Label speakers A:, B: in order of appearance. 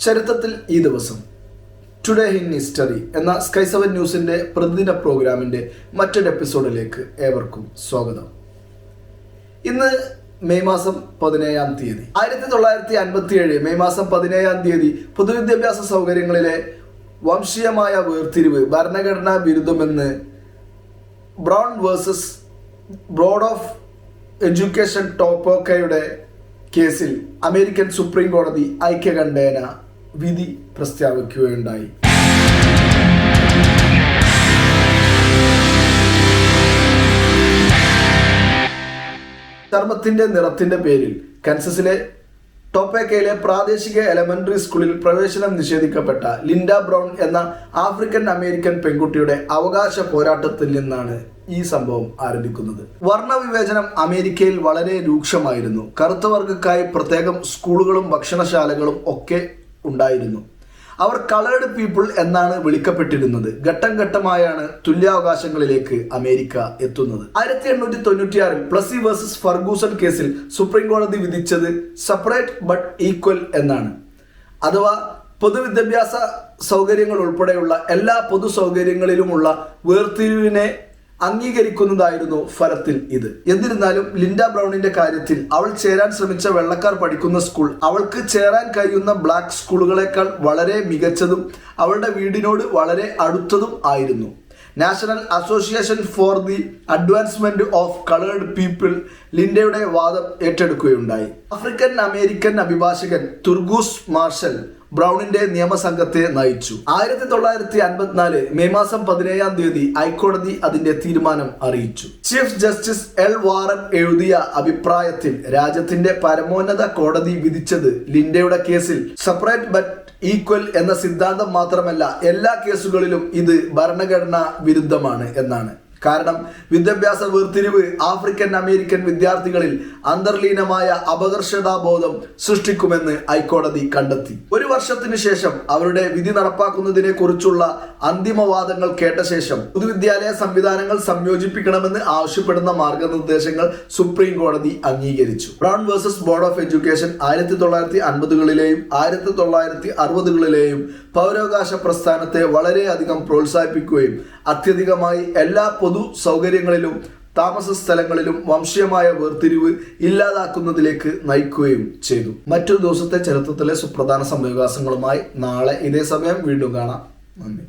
A: ചരിത്രത്തിൽ ഈ ദിവസം ടുഡേ ഇൻ ഹിസ്റ്ററി എന്ന സ്കൈ സെവൻ ന്യൂസിന്റെ പ്രതിദിന പ്രോഗ്രാമിന്റെ മറ്റൊരു എപ്പിസോഡിലേക്ക് ഏവർക്കും സ്വാഗതം. ഇന്ന് മെയ് മാസം പതിനേഴാം തീയതി. ആയിരത്തി തൊള്ളായിരത്തി അൻപത്തി ഏഴ് മെയ് മാസം പതിനേഴാം തീയതി പൊതുവിദ്യാഭ്യാസ സൗകര്യങ്ങളിലെ വംശീയമായ വേർതിരിവ് ഭരണഘടനാ ബിരുദമെന്ന് Brown versus Board of Education ടോപ്പോക്കയുടെ കേസിൽ അമേരിക്കൻ സുപ്രീം കോടതി ഐക്യകണ്ഠേന വിധി പ്രസ്താവിക്കുകയുണ്ടായി. ചർമ്മത്തിന്റെ നിറത്തിന്റെ പേരിൽ കൻസസിലെ ടോപ്പേക്കയിലെ പ്രാദേശിക എലമെന്ററി സ്കൂളിൽ പ്രവേശനം നിഷേധിക്കപ്പെട്ട ലിൻഡ ബ്രൗൺ എന്ന ആഫ്രിക്കൻ അമേരിക്കൻ പെൺകുട്ടിയുടെ അവകാശ പോരാട്ടത്തിൽ നിന്നാണ് ഈ സംഭവം ആരംഭിക്കുന്നത്. വർണവിവേചനം അമേരിക്കയിൽ വളരെ രൂക്ഷമായിരുന്നു. കറുത്തവർഗക്കായി പ്രത്യേകം സ്കൂളുകളും ഭക്ഷണശാലകളും ഒക്കെ ഉണ്ടായിരുന്നു. അവർ കളേഡ് പീപ്പിൾ എന്നാണ് വിളിക്കപ്പെട്ടിരുന്നത്. ഘട്ടം ഘട്ടമായാണ് തുല്യാവകാശങ്ങളിലേക്ക് അമേരിക്ക എത്തുന്നത്. ആയിരത്തി എണ്ണൂറ്റി തൊണ്ണൂറ്റിയാറിൽ പ്ലസി വേഴ്സസ് ഫർഗൂസൺ കേസിൽ സുപ്രീം കോടതി വിധിച്ചത് സെപ്പറേറ്റ് ബട്ട് ഈക്വൽ എന്നാണ്. അഥവാ പൊതുവിദ്യാഭ്യാസ സൗകര്യങ്ങൾ ഉൾപ്പെടെയുള്ള എല്ലാ പൊതു സൗകര്യങ്ങളിലുമുള്ള വേർതിരിവിനെ അംഗീകരിക്കുന്നതായിരുന്നു ഫലത്തിൽ ഇത്. എന്നിരുന്നാലും ലിൻഡ ബ്രൗണിന്റെ കാര്യത്തിൽ അവൾ ചേരാൻ ശ്രമിച്ച വെള്ളക്കാർ പഠിക്കുന്ന സ്കൂൾ അവൾക്ക് ചേരാൻ കഴിയുന്ന ബ്ലാക്ക് സ്കൂളുകളെക്കാൾ വളരെ മികച്ചതും അവളുടെ വീടിനോട് വളരെ അടുത്തതും ആയിരുന്നു. National Association for the Advancement of Coloured People ലിൻഡയുടെ വാദം ഏറ്റെടുക്കുകയുണ്ടായി. ആഫ്രിക്കൻ അമേരിക്കൻ അഭിഭാഷകൻ തുർഗൂസ് മാർഷൽ ബ്രൗണിന്റെ നിയമസംഘത്തെ നയിച്ചു. ആയിരത്തി തൊള്ളായിരത്തി അൻപത്തിനാല് മെയ് മാസം പതിനേഴാം തീയതി ഹൈക്കോടതി അതിന്റെ തീരുമാനം അറിയിച്ചു. ചീഫ് ജസ്റ്റിസ് എൽ വാറൻ എഴുതിയ അഭിപ്രായത്തിൽ രാജ്യത്തിന്റെ പരമോന്നത കോടതി വിധിച്ചത് ലിൻഡയുടെ കേസിൽ സെപ്പറേറ്റ് ബട്ട് ഈക്വൽ എന്ന സിദ്ധാന്തം മാത്രമല്ല എല്ലാ കേസുകളിലും ഇത് ഭരണഘടനാ വിരുദ്ധമാണ് എന്നാണ്. കാരണം വിദ്യാഭ്യാസ വേർതിരിവ് ആഫ്രിക്കൻ അമേരിക്കൻ വിദ്യാർത്ഥികളിൽ അന്തർലീനമായ അപകർഷതാബോധം സൃഷ്ടിക്കുമെന്ന് ഹൈക്കോടതി കണ്ടെത്തി. ഒരു വർഷത്തിന് ശേഷം അവരുടെ വിധി നടപ്പാക്കുന്നതിനെ കുറിച്ചുള്ള അന്തിമവാദങ്ങൾ കേട്ട ശേഷം പൊതുവിദ്യാലയ സംവിധാനങ്ങൾ സംയോജിപ്പിക്കണമെന്ന് ആവശ്യപ്പെടുന്ന മാർഗനിർദ്ദേശങ്ങൾ സുപ്രീം കോടതി അംഗീകരിച്ചു. Brown versus Board of Education ആയിരത്തി തൊള്ളായിരത്തി അൻപതുകളിലെയും ആയിരത്തി തൊള്ളായിരത്തി അറുപതുകളിലെയും പൗരാവകാശ പ്രസ്ഥാനത്തെ വളരെയധികം പ്രോത്സാഹിപ്പിക്കുകയും അത്യധികമായി എല്ലാ പൊതു സൗകര്യങ്ങളിലും താമസ സ്ഥലങ്ങളിലും വംശീയമായ വേർതിരിവ് ഇല്ലാതാക്കുന്നതിലേക്ക് നയിക്കുകയും ചെയ്തു. മറ്റൊരു ദിവസത്തെ ചരിത്രത്തിലെ സുപ്രധാന സംഭവവികാസങ്ങളുമായി നാളെ ഇതേ സമയം വീണ്ടും കാണാം. നന്ദി.